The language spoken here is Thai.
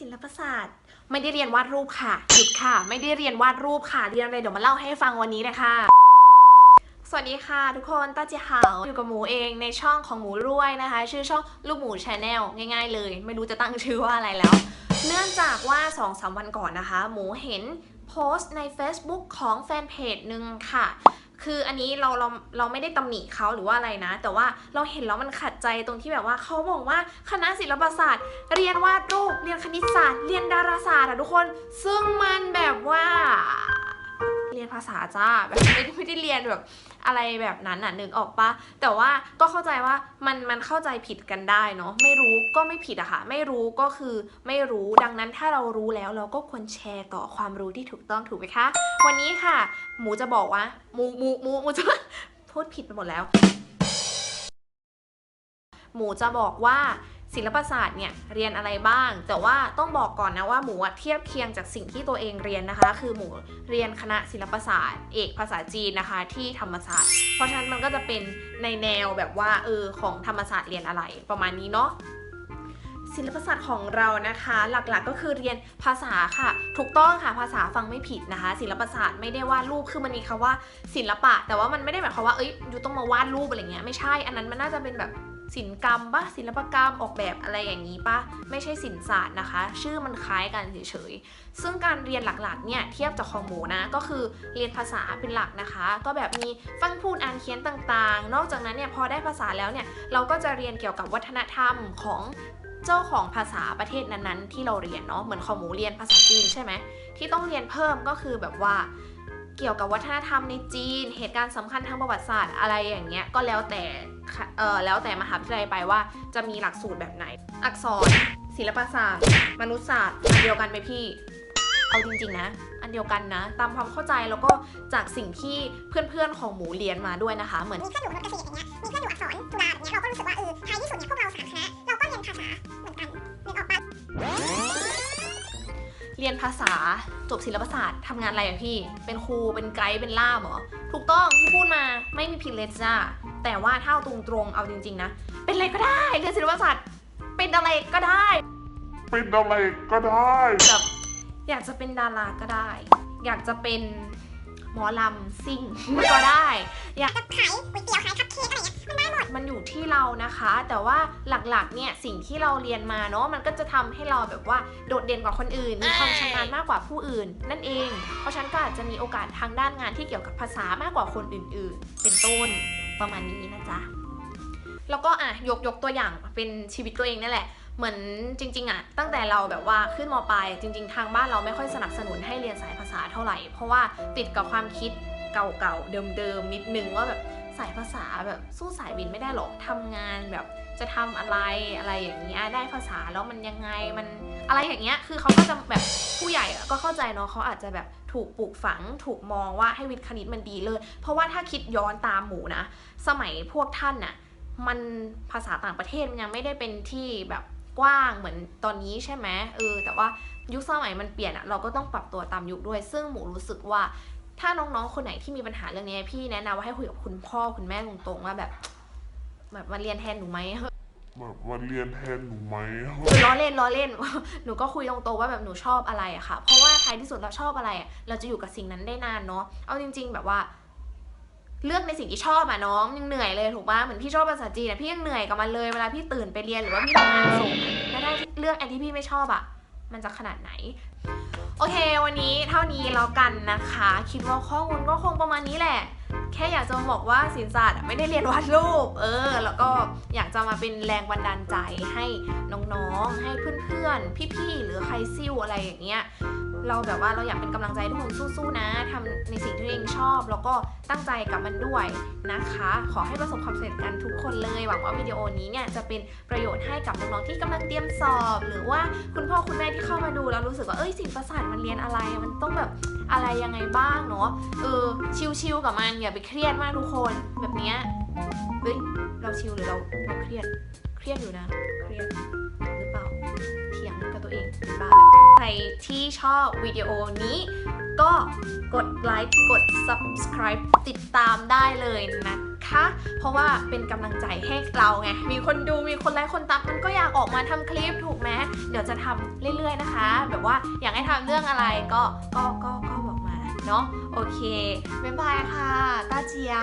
ศิลปศาสตร์ ไม่ได้เรียนวาดรูปค่ะหยุดค่ะ ไม่ได้เรียนวาดรูปค่ะเรียนอะไรเดี๋ยวมาเล่าให้ฟังวันนี้เลยค่ะสวัสดีค่ะทุกคนต้าเจีหาวอยู่กับหมูเองในช่องของหมูรวยนะคะ ชื่อช่องลูกหมูชาแนลง่าย ๆ เลย ไม่รู้จะตั้งชื่อว่าอะไรแล้ว เนื่องจากว่า2อสวันก่อนนะคะ หมูเห็นโพสต์ใน Facebook ของแฟนเพจหนึ่งค่ะ คืออันนี้เราเราเราไม่ได้ตำหนิเขาหรือว่าอะไรนะ แต่ว่าเราเห็นแล้วมันขัดใจตรงที่แบบว่าเขาบอกว่าคณะศิลปศาสตร์ เรียนวาดรูปเรียนคณิตศาสตร์ เรียนดาราศาสตร์อะทุกคน ซึ่งมันแบบว่า เรียนภาษาจ้าแบบไม่ได้ไม่ได้เรียนแบบอะไรแบบนั้นอะนึกออกปะแต่ว่าก็เข้าใจว่ามันมันเข้าใจผิดกันได้เนาะไม่รู้ก็ไม่ผิดอะค่ะ ไม่รู้ก็คือไม่รู้ดังนั้นถ้าเรารู้แล้วเราก็ควรแชร์ต่อความรู้ที่ถูกต้องถูกไหมคะ วันนี้ค่ะ หมูจะบอกว่าหมูหมูหมูหมูจะพูดผิดไปหมดแล้ว หมูจะบอกว่า ศิลปศาสตร์เนี่ยเรียนอะไรบ้าง แต่ว่าต้องบอกก่อนนะว่าหมูเทียบเคียงจากสิ่งที่ตัวเองเรียนนะคะ คือหมูเรียนคณะศิลปศาสตร์ เอกภาษาจีนนะคะ ที่ธรรมศาสตร์ เพราะฉะนั้นมันก็จะเป็นในแนวแบบว่าเออของธรรมศาสตร์เรียนอะไรประมาณนี้เนาะศิลปศาสตร์ของเรานะคะ หลักๆก็คือเรียนภาษาค่ะ ถูกต้องค่ะภาษาฟังไม่ผิดนะคะ ศิลปศาสตร์ไม่ได้วาดรูปคือมันมีคำว่าศิลปะ แต่ว่ามันไม่ได้หมายความว่าเอ้ยอยู่ต้องมาวาดรูปอะไรเงี้ยไม่ใช่อันนั้นมันน่าจะเป็นแบบ ศิลปกรรมปะศิลปกรรมออกแบบอะไรอย่างนี้ปะไม่ใช่ศิลปศาสตร์นะคะ ชื่อมันคล้ายกันเฉยๆซึ่งการเรียนหลักๆเนี่ยเทียบจากของหมูนะก็คือเรียนภาษาเป็นหลักนะคะ ก็แบบมีฟังพูดอ่านเขียนต่างๆ นอกจากนั้นเนี่ยพอได้ภาษาแล้วเนี่ยเราก็จะเรียนเกี่ยวกับวัฒนธรรมของเจ้าของภาษาประเทศนั้นๆ ที่เราเรียนเนาะเหมือนของหมูเรียนภาษาจีนใช่ไหมที่ต้องเรียนเพิ่มก็คือแบบว่า เกี่ยวกับวัฒนธรรมในจีน เหตุการณ์สำคัญทางประวัติศาสตร์อะไรอย่างเงี้ยก็แล้วแต่เออแล้วแต่มหาวิทยาลัยไปว่าจะมีหลักสูตรแบบไหน อักษร ศิลปศาสตร์ มนุษยศาสตร์เดียวกันไหมพี่เอาจริงๆนะ อันเดียวกันนะ ตามความเข้าใจแล้วก็จากสิ่งที่เพื่อนๆของหมูเรียนมาด้วยนะคะ เหมือนมีเพื่อนอยู่มนุษยเกษตรอย่างเงี้ยมีเพื่อนอยู่อักษรจุฬาแบบเนี้ยเราก็รู้สึกว่าเออท้ายที่สุดเนี่ยพวกเราสามคณะเราก็เรียนภาษาเหมือนกันนึกออกปะ เรียนภาษาจบศิลปศาสตร์ทำงานอะไรอะพี่ เป็นครูเป็นไกด์เป็นล่ามเหรอ ถูกต้องที่พูดมาไม่มีผิดเลยจ้าแต่ว่าถ้าเอาตรงๆเอาจริง ๆ นะ เป็นอะไรก็ได้เรียนศิลปศาสตร์เป็นอะไรก็ได้ เป็นอะไรก็ได้แบบอยากจะเป็นดาราก็ได้ อยากจะเป็น หมอลำซิ่งก็ได้อยากจะขายก๋วยเตี๋ยวขายคัพเค้กอะไรเงี้ยมันได้หมดมันอยู่ที่เรานะคะ แต่ว่าหลักๆเนี่ยสิ่งที่เราเรียนมาเนาะมันก็จะทำให้เราแบบว่าโดดเด่นกว่าคนอื่น มีความชำนาญมากกว่าผู้อื่น นั่นเอง เพราะฉะนันก็อาจจะมีโอกาสทางด้านงานที่เกี่ยวกับภาษามากกว่าคนอื่น ๆ เป็นต้นประมาณนี้นะจ๊ะแล้วก็อะยกยกตัวอย่างเป็นชีวิตตัวเองนั่นแหละ เหมือนจริงๆอะตั้งแต่เราแบบว่าขึ้นมปลายจริง ๆ ทางบ้านเราไม่ค่อยสนับสนุนให้เรียนสายภาษาเท่าไหร่ เพราะว่าติดกับความคิดเก่าๆเดิมๆนิดนึงว่าแบบสายภาษาแบบสู้สายวินไม่ได้หรอกทำงานแบบจะทำอะไรอะไรอย่างเงี้ยได้ภาษาแล้วมันยังไงมันอะไรอย่างเงี้ยคือเขาก็จะแบบผู้ใหญ่ก็เข้าใจเนาะเขาอาจจะแบบถูกปลูกฝังถูกมองว่าให้วิทย์คณิตมันดีเลย เพราะว่าถ้าคิดย้อนตามหมูนะ สมัยพวกท่านน่ะมันภาษาต่างประเทศมันยังไม่ได้เป็นที่แบบ กว้างเหมือนตอนนี้ใช่ไหมเออแต่ว่ายุคสมัยมันเปลี่ยนอะเราก็ต้องปรับตัวตามยุคด้วย ซึ่งหมูรู้สึกว่าถ้าน้องๆ คนไหนที่มีปัญหาเรื่องนี้พี่แนะนำว่าให้คุยกับคุณพ่อคุณแม่ตรงๆว่าแบบ แบบมาเรียนแทนหนูไหมแบบมาเรียนแทนหนูไหมคือล้อเล่นล้อเล่น หนูก็คุยตรงๆว่าแบบหนูชอบอะไรอะค่ะ เพราะว่าท้ายที่สุดเราชอบอะไรอะเราจะอยู่กับสิ่งนั้นได้นานเนาะเอาจริง ๆ แบบว่า เลือกในสิ่งที่ชอบอะน้องยังเหนื่อยเลยถูกปะเหมือนพี่ชอบภาษาจีนอะพี่ยังเหนื่อยกับมันเลยเวลาพี่ตื่นไปเรียนหรือว่าพี่ทำงานส่งอะแล้วได้เลือกอันที่พี่ไม่ชอบอะมันจะขนาดไหน โอเค วันนี้เท่านี้แล้วกันนะคะ คิดว่าข้อมูลก็คงประมาณนี้แหละ แค่อยากจะบอกว่าศิลปศาสตร์ไม่ได้เรียนวาดรูป เออ แล้วก็อยากจะมาเป็นแรงบันดาลใจให้น้องๆ ให้เพื่อนๆ พี่ๆ หรือใครซิ่วอะไรอย่างเงี้ย เราแบบว่าเราอยากเป็นกำลังใจทุกคนสู้ๆนะทำในสิ่งที่ตัวเองชอบ แล้วก็ตั้งใจกับมันด้วยนะคะ ขอให้ประสบความสำเร็จกันทุกคนเลยหวังว่าวิดีโอนี้เนี่ยจะเป็นประโยชน์ให้กับน้องๆที่กำลังเตรียมสอบ หรือว่าคุณพ่อคุณแม่ที่เข้ามาดูแล้วรู้สึกว่าเอ้ยศิลปศาสตร์มันเรียนอะไรมันต้องแบบอะไรยังไงบ้างเนาะเออชิลๆกับมันอย่าไปเครียดมากทุกคนแบบเนี้ยเฮ้ยเราชิลหรือเราเราเครียด เครียดอยู่นะ เครียดหรือเปล่า เถียงกับตัวเองเป็นบ้าแล้ว รที่ชอบวิดีโอนี้ ก็กดไลค์กด subscribe ติดตามได้เลยนะคะ เพราะว่าเป็นกำลังใจให้เราไง มีคนดูมีคนไลค์คนตามมันก็อยากออกมาทำคลิปถูกไหมเดี๋ยวจะทำเรื่อยๆนะคะ แบบว่าอยากให้ทำเรื่องอะไรก็ก็ก็ก็บอกมาเนาะโอเค บ๊ายบายค่ะ ตาเจีย